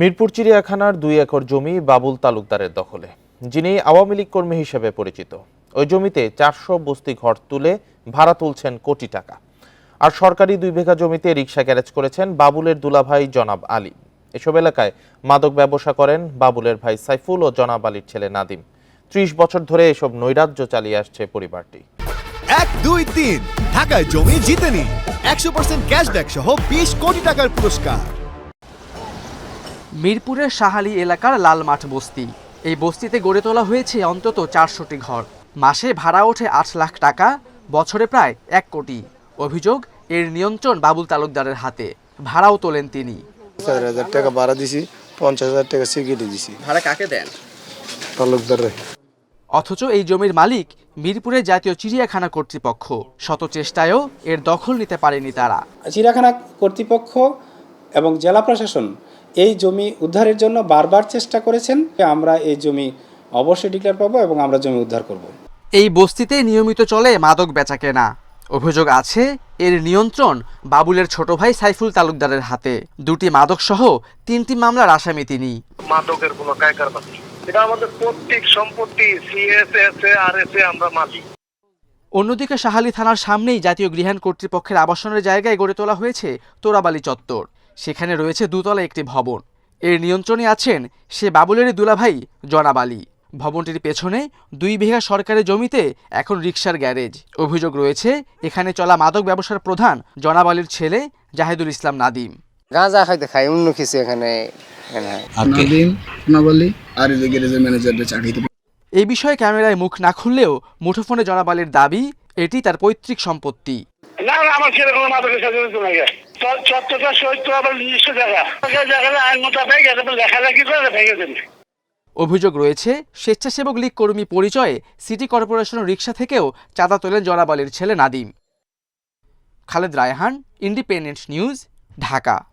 মিরপুর চিড়িয়াখানার দুই একর জমি বাবুল তালুকদারের দখলে, যিনি আওয়ামী লীগ কর্মী হিসেবে পরিচিত। ওই জমিতে চারশো বস্তি ঘর তুলে ভাড়া তুলছেন কোটি টাকা। আর সরকারি দুই বিঘা জমিতে রিক্সা গ্যারেজ করেছেন বাবুলের দুলাভাই জনাব আলী। এসব এলাকায় মাদক ব্যবসা করেন বাবুলের ভাই সাইফুল ও জনাব আলীর ছেলে নাদিম। ত্রিশ বছর ধরে এসব নৈরাজ্য চালিয়ে আসছে পরিবারটি। এক, দুই, তিন, ঢাকায় জমি জিতেনি। একশো পার্সেন্ট ক্যাশব্যাক সহ বিশ কোটি টাকার পুরস্কার। মিরপুরের সাহালি এলাকার লালমাঠ বস্তি। এই বস্তিতে গড়ে তোলা হয়েছে অন্তত চারশোটি ঘর। মাসে ভাড়া ওঠে আট লাখ টাকা বছরে প্রায় এক কোটি। অভিযোগ এর নিয়ন্ত্রণ বাবুল তালুকদারের হাতে। ভাড়াও তোলেন তিনি। চার হাজার টাকা ভাড়া দিছি পঞ্চাশ হাজার টাকা সিকিউরিটি দিছি। ভাড়া কাকে দেন? তালুকদার। অথচ এই জমির মালিক মিরপুরের জাতীয় চিড়িয়াখানা কর্তৃপক্ষ। শত চেষ্টায়ও এর দখল নিতে পারেনি তারা। চিড়িয়াখানা কর্তৃপক্ষ এবং জেলা প্রশাসন এই জমি উদ্ধারের জন্য বারবার চেষ্টা করেছেন আমরা এই জমি অবশ্যই ডিক্লেয়ার পাবো এবং আমরা জমি উদ্ধার করব। এই বস্তিতে নিয়মিত চলে মাদক বেচা কেনা অভিযোগ আছে এর নিয়ন্ত্রণ বাবুলের ছোট ভাই সাইফুল তালুকদারের হাতে। দুটি মাদক সহ তিনটি মামলার আসামি তিনি। মাদকের কোনো এটা আমাদের প্রত্যেক সম্পত্তি সিএস এস আর আমরা মালিক। অন্যদিকে শাহালি থানার সামনেই জাতীয় গৃহায়ণ কর্তৃপক্ষের আবাসনের জায়গায় গড়ে তোলা হয়েছে তোরাবালি চত্বর। সেখানে রয়েছে দুতলা একটি ভবন। এর নিয়ন্ত্রণে আছেন সে বাবুলেরই দুলাভাই জনাব আলী। ভবনটির পেছনে দুই বিঘা সরকারি জমিতে এখন রিক্সার গ্যারেজ। অভিযোগ রয়েছে এখানে চলা মাদক ব্যবসার প্রধান জনাব আলীর ছেলে জাহিদুল ইসলাম নাদিম। গাঁজা খাইতে খাই অন্য কিছু এখানে আর এই ম্যানেজারের এই বিষয়ে ক্যামেরায় মুখ না খুললেও মুঠোফোনে জনাব আলীর দাবি এটি তার পৈতৃক সম্পত্তি। না আমার ছেলে কোনো মাদকের সাথে অভিযোগ রয়েছে, স্বেচ্ছাসেবক লীগ কর্মী পরিচয়ে সিটি কর্পোরেশনের রিক্সা থেকেও চাঁদা তোলেন জনাব ছেলে Nadim. Khaled Raihan, Independent News, Dhaka.